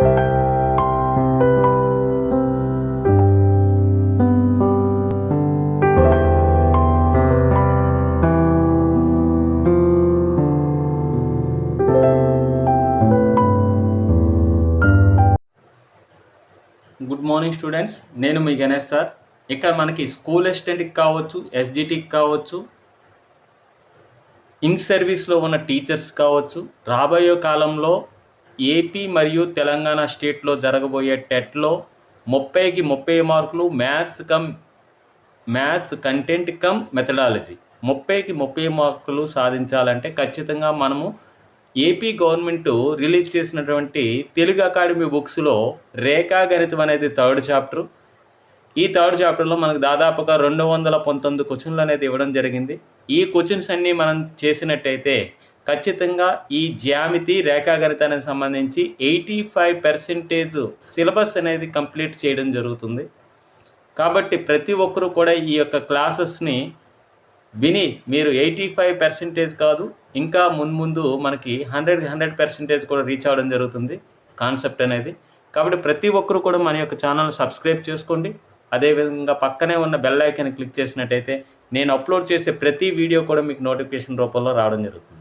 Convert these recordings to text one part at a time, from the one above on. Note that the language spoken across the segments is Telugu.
గుడ్ మార్నింగ్ స్టూడెంట్స్ నేను మీ గణేష్ సార్. ఇక్కడ మనకి స్కూల్ అసిస్టెంట్కి కావచ్చు ఎస్జిటికి కావచ్చు ఇన్ సర్వీస్లో ఉన్న టీచర్స్ కావచ్చు రాబోయే కాలంలో ఏపీ మరియు తెలంగాణ స్టేట్లో జరగబోయే టెట్లో ముప్పైకి ముప్పై మార్కులు maths cum maths content cum methodology. ముప్పైకి ముప్పై మార్కులు సాధించాలంటే ఖచ్చితంగా మనము ఏపీ గవర్నమెంట్ రిలీజ్ చేసినటువంటి తెలుగు అకాడమీ బుక్స్లో రేఖాగణితం అనేది థర్డ్ చాప్టర్. ఈ థర్డ్ చాప్టర్లో మనకు దాదాపుగా రెండు వందల పంతొమ్మిది క్వశ్చన్లు అనేది ఇవ్వడం జరిగింది. ఈ క్వశ్చన్స్ అన్నీ మనం చేసినట్టయితే ఖచ్చితంగా ఈ జ్యామితి రేఖాగణితానికి సంబంధించి ఎయిటీ ఫైవ్ పర్సెంటేజ్ సిలబస్ అనేది కంప్లీట్ చేయడం జరుగుతుంది. కాబట్టి ప్రతి ఒక్కరూ కూడా ఈ యొక్క క్లాసెస్ని విని మీరు ఎయిటీ ఫైవ్ పర్సెంటేజ్ కాదు ఇంకా ముందు మనకి హండ్రెడ్ హండ్రెడ్ పర్సెంటేజ్ కూడా రీచ్ అవ్వడం జరుగుతుంది కాన్సెప్ట్ అనేది. కాబట్టి ప్రతి ఒక్కరు కూడా మన యొక్క ఛానల్ సబ్స్క్రైబ్ చేసుకోండి. అదేవిధంగా పక్కనే ఉన్న బెల్ ఐకాన్ క్లిక్ చేసినట్టయితే నేను అప్లోడ్ చేసే ప్రతి వీడియో కూడా మీకు నోటిఫికేషన్ రూపంలో రావడం జరుగుతుంది.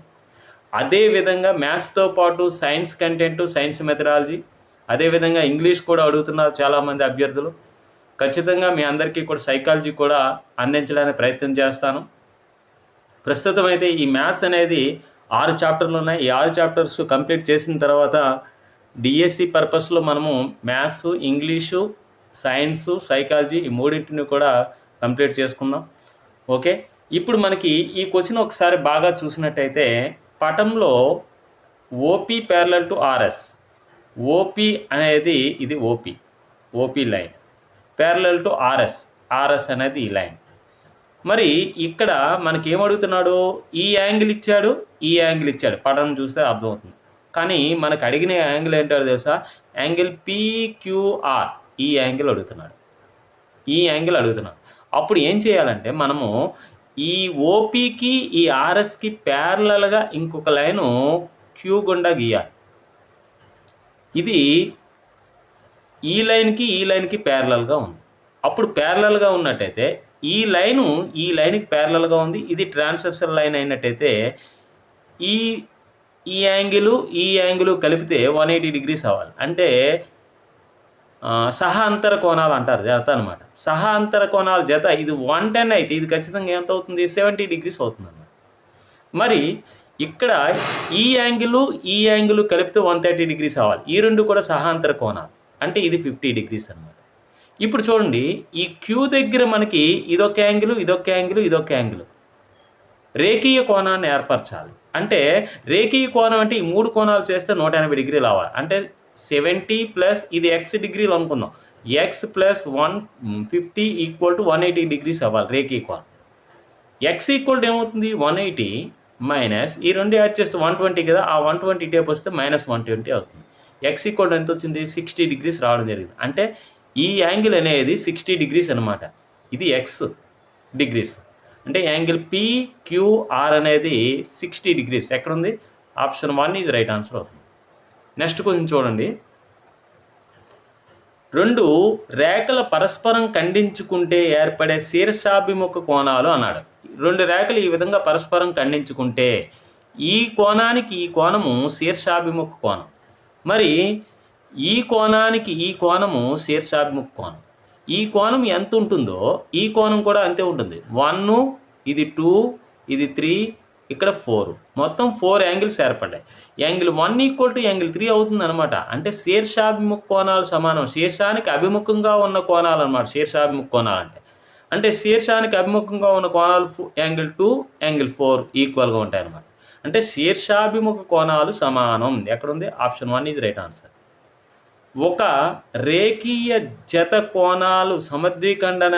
అదేవిధంగా మ్యాథ్స్తో పాటు సైన్స్ కంటెంట్ సైన్స్ మెథడాలజీ అదేవిధంగా ఇంగ్లీష్ కూడా అడుగుతున్నారు చాలామంది అభ్యర్థులు. ఖచ్చితంగా మీ అందరికీ కూడా సైకాలజీ కూడా అందించడానికి ప్రయత్నం చేస్తాను. ప్రస్తుతం అయితే ఈ మ్యాథ్స్ అనేది ఆరు చాప్టర్లు ఉన్నాయి. ఈ ఆరు చాప్టర్స్ కంప్లీట్ చేసిన తర్వాత డిఎస్సి పర్పస్లో మనము మ్యాథ్స్ ఇంగ్లీషు సైన్సు సైకాలజీ ఈ మూడింటిని కూడా కంప్లీట్ చేసుకుందాం. ఓకే? ఇప్పుడు మనకి ఈ క్వశ్చన్ ఒకసారి బాగా చూసినట్టయితే పటంలో OP parallel to RS OP అనేది ఇది OP OP line parallel to RS RS అనేది ఈ లైన్ మరి ఇక్కడ మనకి ఏమడుగుతున్నాడు ఈ యాంగిల్ ఇచ్చాడు ఈ యాంగిల్ ఇచ్చాడు. పటం చూస్తే అర్థమవుతుంది. కానీ మనకు అడిగిన యాంగిల్ ఏంటో తెలుసా? యాంగిల్ పీక్యూఆర్ ఈ యాంగిల్ అడుగుతున్నాడు. ఈ యాంగిల్ అడుగుతున్నాడు. అప్పుడు ఏం చేయాలంటే మనము ఈ ఓపీకి ఈ ఆర్ఎస్కి ప్యారలల్గా ఇంకొక లైను క్యూ గుండా గీయాలి. ఇది ఈ లైన్కి ఈ లైన్కి ప్యారలల్గా ఉంది. అప్పుడు ప్యారలల్గా ఉన్నట్టయితే ఈ లైను ఈ లైన్కి ప్యారలల్గా ఉంది. ఇది ట్రాన్సెప్షన్ లైన్ అయినట్టయితే ఈ ఈ యాంగిల్ ఈ యాంగిల్ కలిపితే వన్ ఎయిటీ డిగ్రీస్ అవ్వాలి. అంటే సహాంతర సహా అంతర కోణాలు అంటారు జత అనమాట సహా అంతర కోణాల జత ఇది వన్ టెన్ అయితే ఇది ఖచ్చితంగా ఎంత అవుతుంది? సెవెంటీ డిగ్రీస్ అవుతుంది అన్నమాట మరి ఇక్కడ ఈ యాంగిల్ ఈ యాంగిల్ కలిపితే వన్ థర్టీ డిగ్రీస్ అవ్వాలి. ఈ రెండు కూడా సహాంతర కోణాలు. అంటే ఇది ఫిఫ్టీ డిగ్రీస్ అన్నమాట. ఇప్పుడు చూడండి ఈ క్యూ దగ్గర మనకి ఇదొక యాంగిల్ ఇదొక యాంగిల్ ఇదొక యాంగిల్ రేఖీయ కోణాన్ని ఏర్పరచాలి. అంటే రేఖీయ కోణం అంటే ఈ మూడు కోణాలు చేస్తే నూట ఎనభై డిగ్రీలు అవ్వాలి. అంటే సెవెంటీ ప్లస్ ఇది ఎక్స్ డిగ్రీలు అనుకుందాం. X plus one fifty equal to one eighty degrees అవ్వాలి రేక్ ఈక్వల్. ఎక్స్ ఈక్వల్ టు ఏమవుతుంది? వన్ ఎయిటీ మైనస్ ఈ రెండు యాడ్ చేస్తే వన్ ట్వంటీ కదా ఆ వన్ ట్వంటీ టేప్ వస్తే మైనస్ వన్ ట్వంటీ అవుతుంది. ఎక్స్ ఈక్వల్ ఎంత వచ్చింది? సిక్స్టీ డిగ్రీస్ రావడం జరిగింది. అంటే ఈ యాంగిల్ అనేది సిక్స్టీ డిగ్రీస్ అనమాట ఇది ఎక్స్ డిగ్రీస్. అంటే యాంగిల్ పిక్యూఆర్ అనేది సిక్స్టీ డిగ్రీస్. ఎక్కడుంది? Option one is right answer అవుతుంది. నెక్స్ట్ కొంచెం చూడండి. రెండు రేఖల పరస్పరం ఖండించుకుంటే ఏర్పడే శీర్షాభిముఖ కోణాలు అన్నాడు. రెండు రేఖలు ఈ విధంగా పరస్పరం ఖండించుకుంటే ఈ కోణానికి ఈ కోణము శీర్షాభిముఖ కోణం. మరి ఈ కోణానికి ఈ కోణము శీర్షాభిముఖ కోణం. ఈ కోణం ఎంత ఉంటుందో ఈ కోణం కూడా అంతే ఉంటుంది. వన్ ఇది టూ ఇది త్రీ ఇక్కడ ఫోర్ మొత్తం ఫోర్ యాంగిల్స్ ఏర్పడ్డాయి. Angle one equal to angle three అవుతుంది అనమాట అంటే శీర్షాభిముఖ కోణాలు సమానం. శీర్షానికి అభిముఖంగా ఉన్న కోణాలు అనమాట శీర్షాభిముఖ కోణాలు అంటే. అంటే శీర్షానికి అభిముఖంగా ఉన్న కోణాలు యాంగిల్ టూ యాంగిల్ ఫోర్ ఈక్వల్గా ఉంటాయి అనమాట అంటే శీర్షాభిముఖ కోణాలు సమానం. ఎక్కడుంది option one is right answer ఒక రేఖీయ జత కోణాలు సమద్విఖండన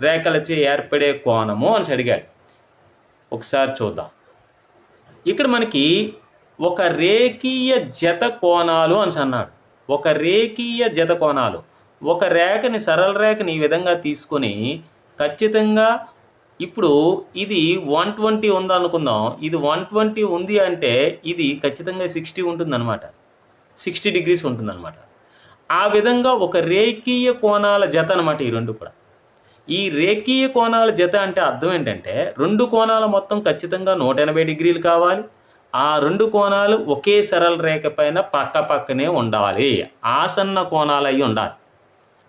రేఖలచే ఏర్పడే కోణము అని అడిగాడు. ఒకసారి చూద్దాం. ఇక్కడ మనకి ఒక రేఖీయ జత కోణాలు అని అన్నాడు. ఒక రేఖీయ జత కోణాలు. ఒక రేఖని సరళ రేఖని ఈ విధంగా తీసుకొని ఖచ్చితంగా ఇప్పుడు ఇది వన్ ట్వంటీ ఉందనుకుందాం. ఇది వన్ ట్వంటీ ఉంది అంటే ఇది ఖచ్చితంగా సిక్స్టీ ఉంటుందన్నమాట. సిక్స్టీ డిగ్రీస్ ఉంటుందన్నమాట. ఆ విధంగా ఒక రేఖీయ కోణాల జత అనమాట ఈ రెండు కూడా. ఈ రేఖీయ కోణాల జత అంటే అర్థం ఏంటంటే రెండు కోణాల మొత్తం ఖచ్చితంగా నూట ఎనభై డిగ్రీలు కావాలి. ఆ రెండు కోణాలు ఒకే సరళ రేఖ పైన పక్క పక్కనే ఉండాలి. ఆసన్న కోణాలు అయి ఉండాలి.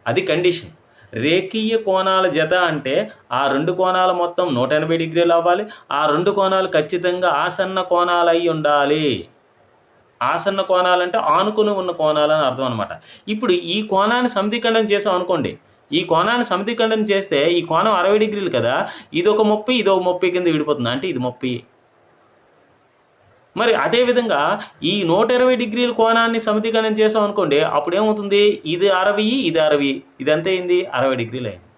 అది కండిషన్ రేఖీయ కోణాల జత అంటే ఆ రెండు కోణాలు మొత్తం నూట ఎనభై డిగ్రీలు అవ్వాలి. ఆ రెండు కోణాలు ఖచ్చితంగా ఆసన్న కోణాలు అయి ఉండాలి. ఆసన్న కోణాలంటే ఆనుకుని ఉన్న కోణాలు అని అర్థం అనమాట ఇప్పుడు ఈ కోణాన్ని సమీకరణం చేసాం అనుకోండి. ఈ కోణాన్ని సమీకరణం చేస్తే ఈ కోణం అరవై డిగ్రీలు కదా ఇది ఒక ముప్పై ఇది ఒక ముప్పై కింద విడిపోతుంది. అంటే ఇది ముప్పై. మరి అదేవిధంగా ఈ నూట ఇరవై డిగ్రీల కోణాన్ని సమీకరణం చేసాం అనుకోండి అప్పుడు ఏమవుతుంది ఇది అరవై ఇది అరవై. ఇది ఎంత అయింది? అరవై డిగ్రీలు అయింది.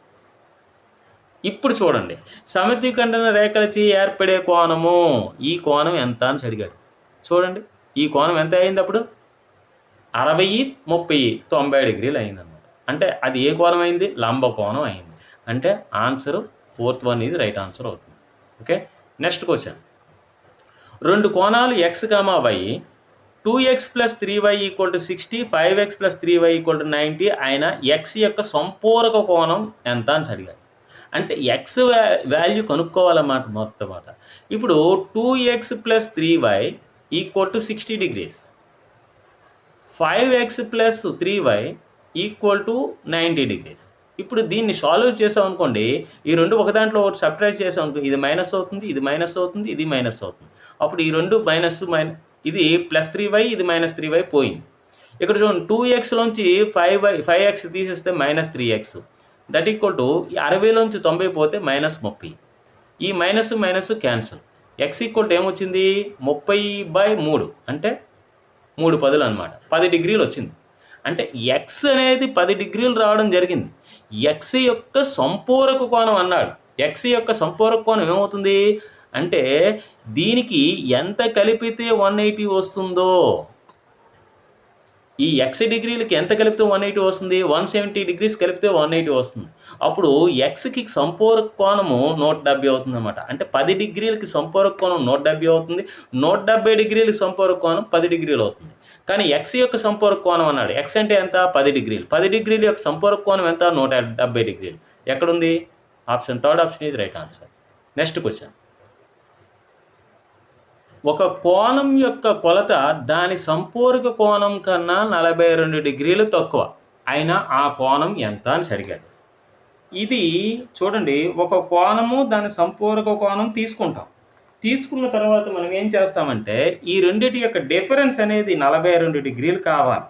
ఇప్పుడు చూడండి. సమీకరణ రేఖలచి ఏర్పడే కోణము ఈ కోణం ఎంత అని అడిగాడు. చూడండి. ఈ కోణం ఎంత అయింది అప్పుడు? అరవై ముప్పై తొంభై డిగ్రీలు అయిందన్నమాట అంటే అది ఏ కోణం అయింది? లంబ కోణం అయింది. అంటే answer fourth one is right answer అవుతుంది. ఓకే? Next question. రెండు కోణాలు x comma y? Two x plus three y equal to sixty five x plus three y equal to ninety ఆయన ఎక్స్ యొక్క సంపూరక కోణం ఎంత అని అడిగారు. అంటే ఎక్స్ వాల్యూ కనుక్కోవాలన్నమాట మొట్టమాట ఇప్పుడు two x plus three y equal to sixty degrees. Five x plus three y equal to ninety degrees ఇప్పుడు దీన్ని సాల్వ్ చేసాం అనుకోండి ఈ రెండు ఒక దాంట్లో ఒకటి సపరేట్ చేసాం అనుకో ఇది మైనస్ అవుతుంది ఇది మైనస్ అవుతుంది ఇది మైనస్ అవుతుంది. అప్పుడు ఈ రెండు మైనస్ మైన ఇది ప్లస్ త్రీ వై ఇది మైనస్ త్రీ వై పోయింది. ఇక్కడ చూడండి టూ ఎక్స్లోంచి ఫైవ్ వై ఫైవ్ ఎక్స్ తీసేస్తే minus three x that equal to అరవైలోంచి తొంభై పోతే మైనస్ ముప్పై. ఈ minus minus cancel x equal to ఏమొచ్చింది? ముప్పై బై మూడు. అంటే మూడు పదులు అనమాట పది డిగ్రీలు వచ్చింది. అంటే ఎక్స్ అనేది పది డిగ్రీలు రావడం జరిగింది. ఎక్స్ యొక్క సంపూరక కోణం అన్నాడు. ఎక్స్ యొక్క సంపూరక కోణం ఏమవుతుంది? అంటే దీనికి ఎంత కలిపితే వన్ ఎయిటీ వస్తుందో? ఈ ఎక్స్ డిగ్రీలకి ఎంత కలిపితే వన్ ఎయిటీ వస్తుంది? వన్ సెవెంటీ డిగ్రీస్ కలిపితే వన్ ఎయిటీ వస్తుంది. అప్పుడు ఎక్స్కి సంపూరక కోణము నూట డెబ్బై అవుతుంది అనమాట అంటే పది డిగ్రీలకి సంపూరక కోణం నూట డెబ్బై అవుతుంది. నూట డెబ్బై డిగ్రీలకి సంపూరక కోణం పది డిగ్రీలు అవుతుంది. కానీ ఎక్స్ యొక్క సంపూరక కోణం అన్నాడు. ఎక్స్ అంటే ఎంత? పది డిగ్రీలు. పది డిగ్రీల యొక్క సంపూరక కోణం ఎంత? నూట డెబ్బై డిగ్రీలు. ఎక్కడుంది? Option third option is right answer. Next question. ఒక కోణం యొక్క కొలత దాని సంపూరక కోణం కన్నా నలభై రెండు డిగ్రీలు తక్కువ. అయినా ఆ కోణం ఎంత అని అడిగాడు ఇది చూడండి ఒక కోణము దాని సంపూరక కోణం తీసుకుంటాం. తీసుకున్న తర్వాత మనం ఏం చేస్తామంటే ఈ రెండిటి యొక్క డిఫరెన్స్ అనేది నలభై రెండు డిగ్రీలు కావాలి.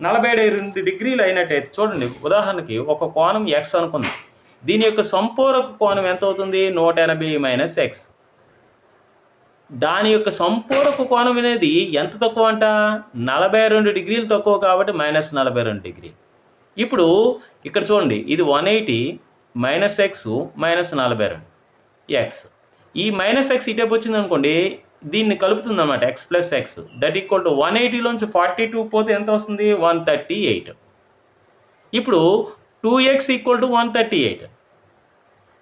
నలభై రెండు డిగ్రీలు అయినట్టయితే చూడండి ఉదాహరణకి ఒక కోణం ఎక్స్ అనుకుందాం. దీని యొక్క సంపూరక కోణం ఎంత అవుతుంది? నూట ఎనభై మైనస్ ఎక్స్ దాని యొక్క సంపూరక కోణం అనేది ఎంత తక్కువ అంట? నలభై రెండు డిగ్రీలు తక్కువ కాబట్టి మైనస్ నలభై రెండు డిగ్రీ. ఇప్పుడు ఇక్కడ చూడండి ఇది one eighty minus x minus నలభై రెండు ఎక్స్ ఈ మైనస్ ఎక్స్ ఇటేపు వచ్చింది అనుకోండి దీన్ని కలుపుతుంది అనమాట x plus x that equal to one ఎయిటీలోంచి forty two పోతే ఎంత వస్తుంది? వన్ థర్టీ ఎయిట్ ఇప్పుడు two x equal to one thirty eight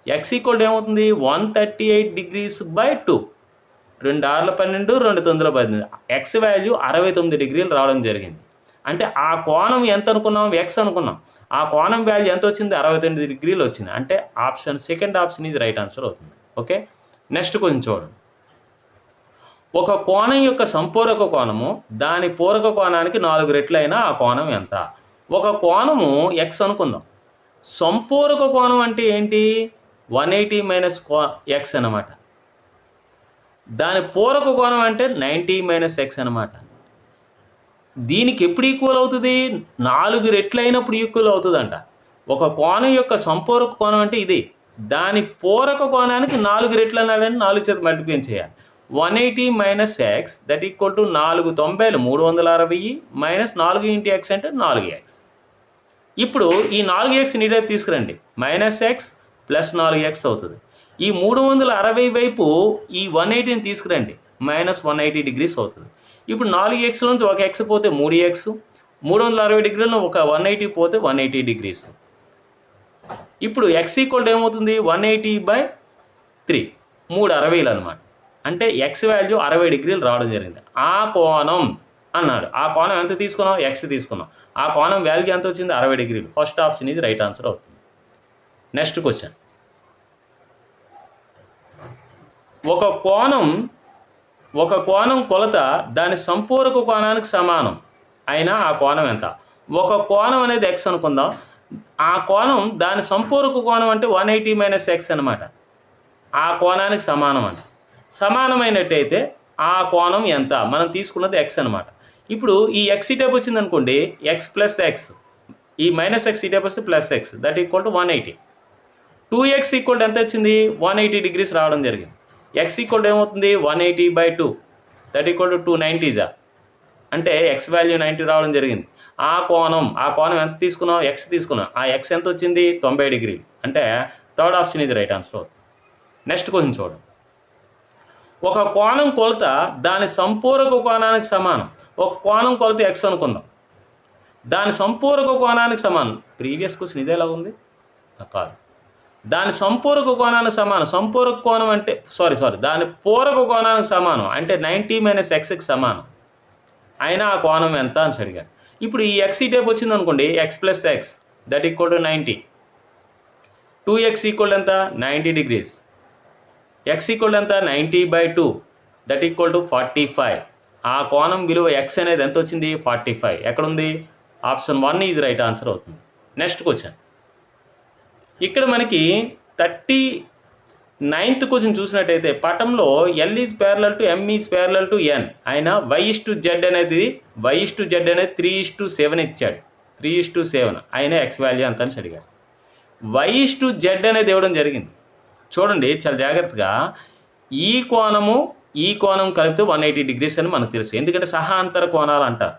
x equal to ఏమవుతుంది? One thirty eight degrees by two రెండు ఆరుల పన్నెండు రెండు తొమ్మిదిల పద్దెనిమిది. ఎక్స్ వాల్యూ అరవై తొమ్మిది డిగ్రీలు రావడం జరిగింది. అంటే ఆ కోణం ఎంత అనుకున్నాం? ఎక్స్ అనుకున్నాం. ఆ కోణం వాల్యూ ఎంత వచ్చింది? అరవై తొమ్మిది డిగ్రీలు వచ్చింది. అంటే option second option is right answer అవుతుంది. ఓకే నెక్స్ట్ కొంచెం చూడండి. ఒక కోణం యొక్క సంపూరక కోణము దాని పూరక కోణానికి నాలుగు రెట్లైనా ఆ కోణం ఎంత? ఒక కోణము ఎక్స్ అనుకుందాం. సంపూరక కోణం అంటే ఏంటి? వన్ ఎయిటీ మైనస్ కో ఎక్స్ అనమాట దాని పూరక కోణం అంటే నైంటీ మైనస్ ఎక్స్ అనమాట దీనికి ఎప్పుడు ఈక్వల్ అవుతుంది? నాలుగు రెట్లు అయినప్పుడు ఈక్వల్ అవుతుందంట. ఒక కోణం యొక్క సంపూరక కోణం అంటే ఇది. దాని పూరక కోణానికి నాలుగు రెట్లు అన్నాడని నాలుగు చేత మల్టిప్లికేషన్ చేయాలి? One eighty minus x that equal to నాలుగు తొంభైలు మూడు వందల అరవై మైనస్ నాలుగు ఇంటి ఎక్స్ అంటే నాలుగు ఎక్స్ ఇప్పుడు ఈ నాలుగు ఎక్స్ నీడే తీసుకురండి. మైనస్ ఎక్స్ ప్లస్ నాలుగు ఎక్స్ అవుతుంది. ఈ మూడు వందల అరవై వైపు ఈ వన్ ఎయిటీని తీసుకురండి. మైనస్ వన్ ఎయిటీ డిగ్రీస్ అవుతుంది. ఇప్పుడు నాలుగు ఎక్స్ నుంచి ఒక ఎక్స్ పోతే మూడు ఎక్స్ మూడు వందల అరవై డిగ్రీలను ఒక వన్ ఎయిటీ పోతే వన్ ఎయిటీ డిగ్రీస్. ఇప్పుడు ఎక్స్ ఈక్వల్ ఏమవుతుంది? వన్ ఎయిటీ బై త్రీ మూడు అరవైలు అనమాట అంటే ఎక్స్ వాల్యూ అరవై డిగ్రీలు రావడం జరిగింది. ఆ కోణం అన్నాడు. ఆ కోణం ఎంత తీసుకున్నాం? ఎక్స్ తీసుకున్నాం. ఆ కోణం వాల్యూ ఎంత వచ్చింది? అరవై డిగ్రీలు. ఫస్ట్ ఆప్షన్ ఇది రైట్ ఆన్సర్ అవుతుంది. నెక్స్ట్ క్వశ్చన్ ఒక కోణం ఒక కోణం కొలత దాని సంపూరక కోణానికి సమానం. అయినా ఆ కోణం ఎంత? ఒక కోణం అనేది ఎక్స్ అనుకుందాం. ఆ కోణం దాని సంపూరక కోణం అంటే వన్ ఎయిటీ మైనస్ ఎక్స్ అనమాట ఆ కోణానికి సమానం అంట. సమానమైనట్టయితే ఆ కోణం ఎంత? మనం తీసుకున్నది ఎక్స్ అనమాట ఇప్పుడు ఈ ఎక్స్ టైప్ వచ్చింది అనుకోండి ఎక్స్ ప్లస్ ఎక్స్ ఈ మైనస్ ఎక్స్ టైప్ వస్తే plus x that equal to one eighty two x equal ఎంత వచ్చింది? వన్ ఎయిటీ డిగ్రీస్ రావడం జరిగింది. ఎక్స్ ఈక్వల్ ఏమవుతుంది? One eighty by two that equal to two నైంటీజా అంటే ఎక్స్ వాల్యూ నైంటీ రావడం జరిగింది. ఆ కోణం ఆ కోణం ఎంత తీసుకున్నాం ఎక్స్ తీసుకున్నాం ఆ ఎక్స్ ఎంత వచ్చింది? తొంభై డిగ్రీలు అంటే థర్డ్ ఆప్షన్ ఇది రైట్ ఆన్సర్ అవుతుంది నెక్స్ట్ క్వశ్చన్ చూడండి ఒక కోణం కొలత దాని సంపూరక కోణానికి సమానం. ఒక కోణం కొలత ఎక్స్ అనుకుందాం. దాని సంపూరక కోణానికి సమానం. ప్రీవియస్ క్వశ్చన్ ఇదే ఎలా ఉంది? ఆ, కాదు. దాని సంపూరక కోణానికి సమానం. సంపూరక కోణం అంటే సారీ సారీ దాని పూరక కోణానికి సమానం. అంటే నైంటీ మైనస్ ఎక్స్కి సమానం. అయినా ఆ కోణం ఎంత అని అడిగాను. ఇప్పుడు ఈ ఎక్స్ ఈ టైప్ వచ్చింది అనుకోండి x plus x that equal to ninety two x equal ఎంత? నైంటీ డిగ్రీస్ ఎక్స్ ఈక్వల్ ఎంత? Ninety by two that equal to forty five ఆ కోణం విలువ ఎక్స్ అనేది ఎంత వచ్చింది? ఫార్టీ ఫైవ్ ఎక్కడుంది? Option one is right answer అవుతుంది. నెక్స్ట్ క్వశ్చన్ ఇక్కడ మనకి థర్టీ నైన్త్ క్వశ్చన్ చూసినట్టయితే పటంలో L is parallel to ME is parallel to N ఆయన వై ఇస్ టు జెడ్ అనేది వై ఇస్ టు జెడ్ అనేది త్రీ ఇస్ టు సెవెన్ ఇచ్చాడు. త్రీ ఇస్ టు సెవెన్ ఆయన ఎక్స్ వాల్యూ అంత అని అడిగాడు. వై ఇస్ టు జెడ్ అనేది ఇవ్వడం జరిగింది. చూడండి చాలా జాగ్రత్తగా. ఈ కోణము ఈ కోణం కలిపితే వన్ ఎయిటీ డిగ్రీస్ అని మనకు తెలుసు. ఎందుకంటే సహాంతర కోణాలు అంటారు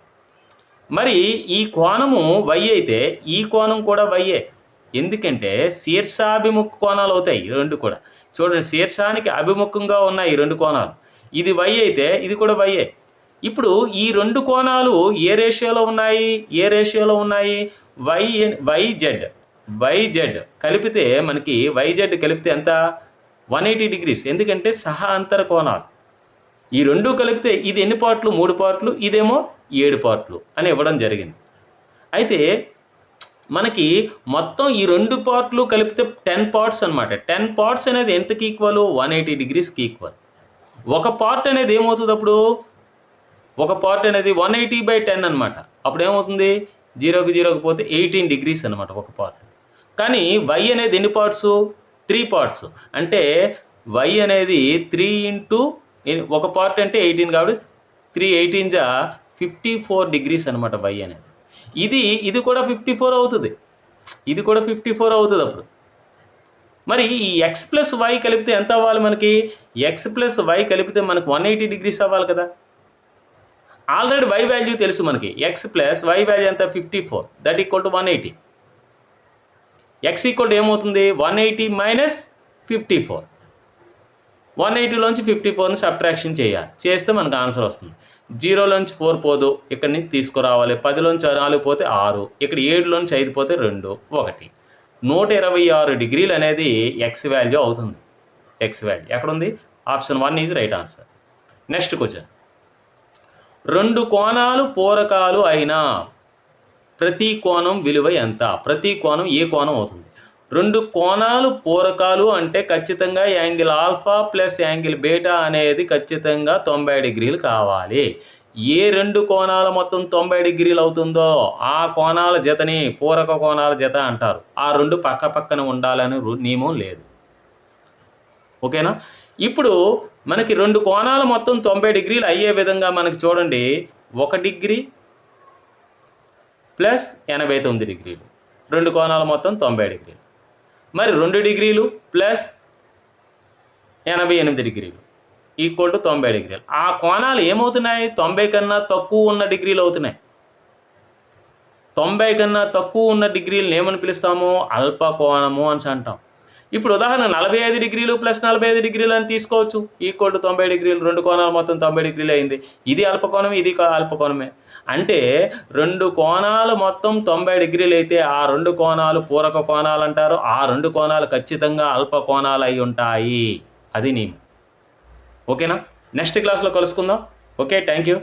మరి ఈ కోణము వై అయితే ఈ కోణం కూడా వైయే ఎందుకంటే శీర్షాభిముఖ కోణాలు అవుతాయి ఈ రెండు కూడా. చూడండి శీర్షానికి అభిముఖంగా ఉన్నాయి ఈ రెండు కోణాలు. ఇది వై అయితే ఇది కూడా వైయే ఇప్పుడు ఈ రెండు కోణాలు ఏ రేషియోలో ఉన్నాయి? ఏ రేషియోలో ఉన్నాయి? Y y z y z కలిపితే మనకి వైజెడ్ కలిపితే ఎంత? One eighty degrees. ఎందుకంటే సహా అంతర కోణాలు. ఈ రెండు కలిపితే ఇది ఎన్ని పార్ట్లు? మూడు పార్ట్లు. ఇదేమో ఏడు పార్ట్లు అని ఇవ్వడం జరిగింది. అయితే మనకి మొత్తం ఈ రెండు పార్ట్లు కలిపితే టెన్ పార్ట్స్ అనమాట టెన్ పార్ట్స్ అనేది ఎంతకి ఈక్వల్ వన్ ఎయిటీ డిగ్రీస్కి ఈక్వల్ ఒక పార్ట్ అనేది ఏమవుతుంది అప్పుడు? ఒక పార్ట్ అనేది వన్ ఎయిటీ బై టెన్ అనమాట అప్పుడు ఏమవుతుంది? జీరోకి జీరోకి పోతే ఎయిటీన్ డిగ్రీస్ అనమాట ఒక పార్ట్ కానీ వై అనేది ఎన్ని పార్ట్స్ త్రీ పార్ట్స్ అంటే వై అనేది త్రీ ఇంటూ ఒక పార్ట్ అంటే ఎయిటీన్ కాబట్టి త్రీ ఎయిటీన్ జా ఫిఫ్టీ ఫోర్ డిగ్రీస్ అనమాట వై అనేది. ఇది ఇది కూడా ఫిఫ్టీ ఫోర్ అవుతుంది. ఇది కూడా ఫిఫ్టీ ఫోర్ అవుతుంది అప్పుడు. మరి ఈ ఎక్స్ ప్లస్ వై కలిపితే ఎంత అవ్వాలి మనకి? ఎక్స్ ప్లస్ వై కలిపితే మనకు వన్ ఎయిటీ డిగ్రీస్ అవ్వాలి కదా. ఆల్రెడీ వై వాల్యూ తెలుసు మనకి. ఎక్స్ ప్లస్ వై వాల్యూ ఎంత fifty four that equal to one eighty x equal ఏమవుతుంది? One eighty minus fifty four one ఎయిటీలోంచి fifty ఫోర్ని సబ్ట్రాక్షన్ చేయాలి. చేస్తే మనకు ఆన్సర్ వస్తుంది. జీరోలోంచి ఫోర్ పోదు ఇక్కడి నుంచి తీసుకురావాలి. పదిలోంచి నాలుగు పోతే ఆరు ఇక్కడ ఏడులోంచి ఐదు పోతే రెండు ఒకటి. నూట ఇరవై ఆరు డిగ్రీలు అనేది ఎక్స్ వాల్యూ అవుతుంది. ఎక్స్ వాల్యూ ఎక్కడుంది? Option one is right answer next question రెండు కోణాలు పూరకాలు అయినా ప్రతి కోణం విలువ ఎంత? ప్రతి కోణం ఏ కోణం అవుతుంది? రెండు కోణాలు పూరకాలు అంటే ఖచ్చితంగా angle alpha plus angle beta అనేది ఖచ్చితంగా తొంభై డిగ్రీలు కావాలి. ఏ రెండు కోణాల మొత్తం తొంభై డిగ్రీలు అవుతుందో ఆ కోణాల జతని పూరక కోణాల జత అంటారు. ఆ రెండు పక్క పక్కన ఉండాలని నియమం లేదు. ఓకేనా? ఇప్పుడు మనకి రెండు కోణాలు మొత్తం తొంభై డిగ్రీలు అయ్యే విధంగా మనకి చూడండి. ఒక డిగ్రీ ప్లస్ ఎనభై తొమ్మిది డిగ్రీలు. రెండు కోణాలు మొత్తం తొంభై డిగ్రీలు. మరి రెండు డిగ్రీలు ప్లస్ ఎనభై ఎనిమిది డిగ్రీలు ఈక్వల్ టు తొంభై డిగ్రీలు. ఆ కోణాలు ఏమవుతున్నాయి? తొంభై కన్నా తక్కువ ఉన్న డిగ్రీలు అవుతున్నాయి. తొంభై కన్నా తక్కువ ఉన్న డిగ్రీలను ఏమని పిలుస్తాము? అల్ప కోణము అని అంటాం. ఇప్పుడు ఉదాహరణ నలభై ఐదు డిగ్రీలు ప్లస్ నలభై ఐదు డిగ్రీలు అని తీసుకోవచ్చు. ఈక్వల్ టు తొంభై డిగ్రీలు రెండు కోణాలు మొత్తం తొంభై డిగ్రీలు అయింది. ఇది అల్పకోణమే ఇది అల్పకోణమే. అంటే రెండు కోణాలు మొత్తం తొంభై డిగ్రీలు అయితే ఆ రెండు కోణాలు పూరక కోణాలు అంటారు ఆ రెండు కోణాలు ఖచ్చితంగా అల్ప కోణాలు అయి ఉంటాయి. అది నేను. ఓకేనా? నెక్స్ట్ క్లాస్లో కలుసుకుందాం. Okay thank you.